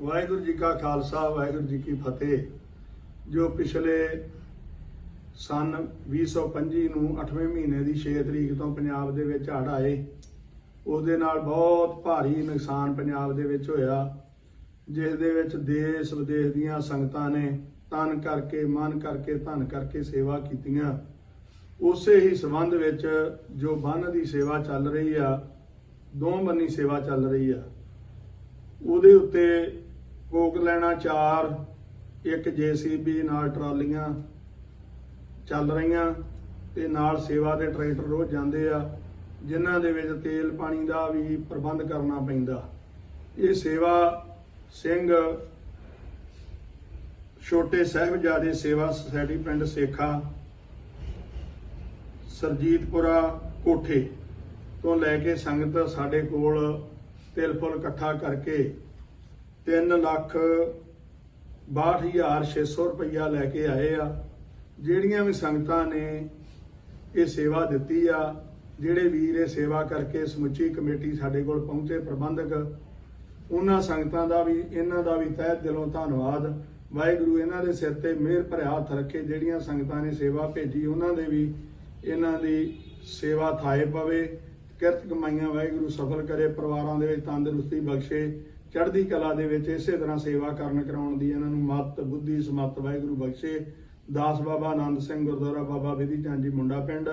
ਵਾਹਿਗੁਰੂ ਜੀ ਕਾ ਖਾਲਸਾ, ਵਾਹਿਗੁਰੂ ਜੀ ਕੀ ਫਤਿਹ। ਜੋ ਪਿਛਲੇ ਸਨ 2025 ਨੂੰ 8ਵੇਂ ਮਹੀਨੇ ਦੀ 6 ਤਰੀਕ ਤੋਂ ਪੰਜਾਬ ਦੇ ਵਿੱਚ ਹੜ੍ਹ ਆਏ, ਉਹਦੇ ਨਾਲ ਬਹੁਤ ਭਾਰੀ ਨੁਕਸਾਨ ਪੰਜਾਬ ਦੇ ਵਿੱਚ ਹੋਇਆ, ਜਿਸ ਦੇ ਵਿੱਚ ਦੇਸ਼ ਵਿਦੇਸ਼ ਦੀਆਂ ਸੰਗਤਾਂ ਨੇ ਤਨ ਕਰਕੇ, ਮਨ ਕਰਕੇ, ਧਨ ਕਰਕੇ ਸੇਵਾ ਕੀਤੀਆਂ। ਉਸੇ ਹੀ ਸੰਬੰਧ ਵਿੱਚ ਜੋ ਬੰਨ ਦੀ ਸੇਵਾ ਚੱਲ ਰਹੀ ਆ, ਦੋ ਬੰਨੀ ਸੇਵਾ ਚੱਲ ਰਹੀ ਆ, ਉਹਦੇ ਉੱਤੇ ਕੋਕ ਲੈਣਾ ਚਾਰ, ਇੱਕ ਜੀਸੀਬੀ ਨਾਲ ਟਰਾਲੀਆਂ ਚੱਲ ਰਹੀਆਂ ਤੇ ਨਾਲ ਸੇਵਾ ਦੇ ਟਰੈਕਟਰ ਰੋਜ਼ ਜਾਂਦੇ ਆ, ਜਿਨ੍ਹਾਂ ਦੇ ਵਿੱਚ ਤੇਲ ਪਾਣੀ ਦਾ ਵੀ ਪ੍ਰਬੰਧ ਕਰਨਾ ਪੈਂਦਾ। ਇਹ ਸੇਵਾ ਸਿੰਘ ਛੋਟੇ ਸਾਹਿਬਜ਼ਾਦੇ ਸੇਵਾ ਸੁਸਾਇਟੀ ਪਿੰਡ ਸੇਖਾ, ਸਰਜੀਤਪੁਰਾ ਕੋਠੇ ਤੋਂ ਲੈ ਕੇ ਸੰਗਤ ਸਾਡੇ ਕੋਲ ਤਿਲ ਫੁੱਲ ਇਕੱਠਾ ਕਰਕੇ 3 ਲੱਖ 62600 ਰੁਪਈਆ ਲੈ ਕੇ ਆਏ ਆ, ਜਿਹੜੀਆਂ ਵੀ ਸੰਗਤਾਂ ਨੇ ਇਹ ਸੇਵਾ ਦਿੱਤੀ ਆ, ਜਿਹੜੇ ਵੀਰ ਇਹ ਸੇਵਾ ਕਰਕੇ ਸਮੁੱਚੀ ਕਮੇਟੀ ਸਾਡੇ ਕੋਲ ਪਹੁੰਚੇ ਪ੍ਰਬੰਧਕ, ਉਹਨਾਂ ਸੰਗਤਾਂ ਦਾ ਵੀ, ਇਹਨਾਂ ਦਾ ਵੀ ਤਹਿ ਦਿਲੋਂ ਧੰਨਵਾਦ। ਵਾਹਿਗੁਰੂ ਇਹਨਾਂ ਦੇ ਸਿਰ ਤੇ ਮਿਹਰ ਭਰਿਆ ਹੱਥ ਰੱਖੇ, ਜਿਹੜੀਆਂ ਸੰਗਤਾਂ ਨੇ ਸੇਵਾ ਭੇਜੀ, ਉਹਨਾਂ ਦੇ ਵੀ ਇਹਨਾਂ ਦੀ ਸੇਵਾ ਥਾਏ ਪਵੇ। ਕਿਰਤ ਕਮਾਈਆਂ ਵਾਹਿਗੁਰੂ ਸਫਲ ਕਰੇ, ਪਰਿਵਾਰਾਂ ਦੇ ਵਿੱਚ ਤੰਦਰੁਸਤੀ ਬਖਸ਼ੇ। ਚੜ੍ਹਦੀ ਕਲਾ ਦੇ ਵਿੱਚ ਇਸੇ ਤਰ੍ਹਾਂ ਸੇਵਾ ਕਰਨ ਕਰਾਉਣ ਦੀ ਇਹਨਾਂ ਨੂੰ ਮੱਤ, ਬੁੱਧੀ, ਸਮੱਤ, ਵਾਹਿਗੁਰੂ ਬਖਸ਼ੇ। ਦਾਸ ਬਾਬਾ ਆਨੰਦ ਸਿੰਘ, ਗੁਰਦੁਆਰਾ ਬਾਬਾ ਵਿਧੀ ਚੰਦ ਜੀ, ਮੁੰਡਾ ਪਿੰਡ।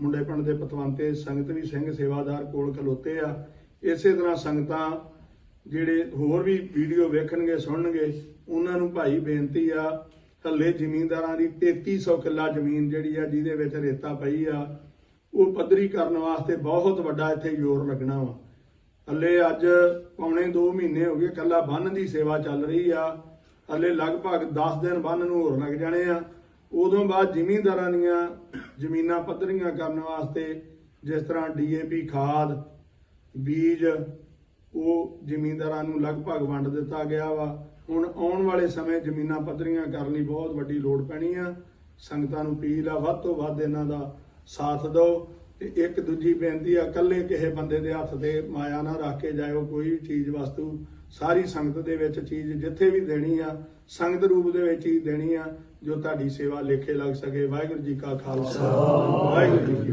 ਮੁੰਡੇ ਪਿੰਡ ਦੇ ਪਤਵੰਤੇ ਸੰਗਤ ਵੀ ਸਿੰਘ ਸੇਵਾਦਾਰ ਕੋਲ ਖਲੋਤੇ ਆ। ਇਸੇ ਤਰ੍ਹਾਂ ਸੰਗਤਾਂ ਜਿਹੜੇ ਹੋਰ ਵੀ ਵੀਡੀਓ ਵੇਖਣਗੇ, ਸੁਣਨਗੇ, ਉਹਨਾਂ ਨੂੰ ਭਾਈ ਬੇਨਤੀ ਆ ਥੱਲੇ ਜ਼ਮੀਨਦਾਰਾਂ ਦੀ 3300 ਕਿੱਲਾ ਜ਼ਮੀਨ ਜਿਹੜੀ ਆ, ਜਿਹਦੇ ਵਿੱਚ ਰੇਤਾ ਪਈ ਆ, ਉਹ ਪੱਧਰੀ ਕਰਨ ਵਾਸਤੇ ਬਹੁਤ ਵੱਡਾ ਇੱਥੇ ਜ਼ੋਰ ਲੱਗਣਾ ਵਾ। ਹੱਲੇ ਅੱਜ ਪੌਣੇ 2 ਮਹੀਨੇ ਹੋ ਗਏ ਕੱਲਾ ਬੰਨ ਦੀ ਸੇਵਾ ਚੱਲ ਰਹੀ ਆ। ਹੱਲੇ ਲਗਭਗ 10 ਦਿਨ ਬੰਨ ਨੂੰ ਹੋਰ ਲੱਗ ਜਾਣੇ ਆ। ਉਦੋਂ ਬਾਅਦ ਜ਼ਿਮੀਂਦਾਰਾਂ ਦੀਆਂ ਜ਼ਮੀਨਾਂ ਪੱਧਰੀਆਂ ਕਰਨ ਵਾਸਤੇ ਜਿਸ ਤਰ੍ਹਾਂ ਡੀਏਪੀ, ਖਾਦ, ਬੀਜ, ਉਹ ਜ਼ਿਮੀਂਦਾਰਾਂ ਨੂੰ ਲਗਭਗ ਵੰਡ ਦਿੱਤਾ ਗਿਆ ਵਾ। ਹੁਣ ਆਉਣ ਵਾਲੇ ਸਮੇਂ ਜ਼ਮੀਨਾਂ ਪੱਧਰੀਆਂ ਕਰਨ ਲਈ ਬਹੁਤ ਵੱਡੀ ਲੋੜ ਪੈਣੀ ਆ। ਸੰਗਤਾਂ ਨੂੰ ਅਪੀਲ ਆ, ਵੱਧ ਤੋਂ ਵੱਧ ਇਹਨਾਂ ਦਾ ਸਾਥ ਦਿਓ। ਤੇ ਇੱਕ ਦੂਜੀ ਬੇਨਤੀ ਆ, ਇਕੱਲੇ ਕਿਸੇ ਬੰਦੇ ਦੇ ਹੱਥ ਤੇ ਮਾਇਆ ਨਾ ਰੱਖ ਕੇ ਜਾਇਓ, ਕੋਈ ਵੀ ਚੀਜ਼ ਵਸਤੂ, ਸਾਰੀ ਸੰਗਤ ਦੇ ਵਿੱਚ ਚੀਜ਼ ਜਿੱਥੇ ਵੀ ਦੇਣੀ ਆ, ਸੰਗਤ ਰੂਪ ਦੇ ਵਿੱਚ ਹੀ ਦੇਣੀ ਆ, ਜੋ ਤੁਹਾਡੀ ਸੇਵਾ ਲੇਖੇ ਲੱਗ ਸਕੇ। ਵਾਹਿਗੁਰੂ ਜੀ ਕਾ ਖਾਲਸਾ। ਵਾਹਿਗੁਰੂ ਜੀ ਕੀ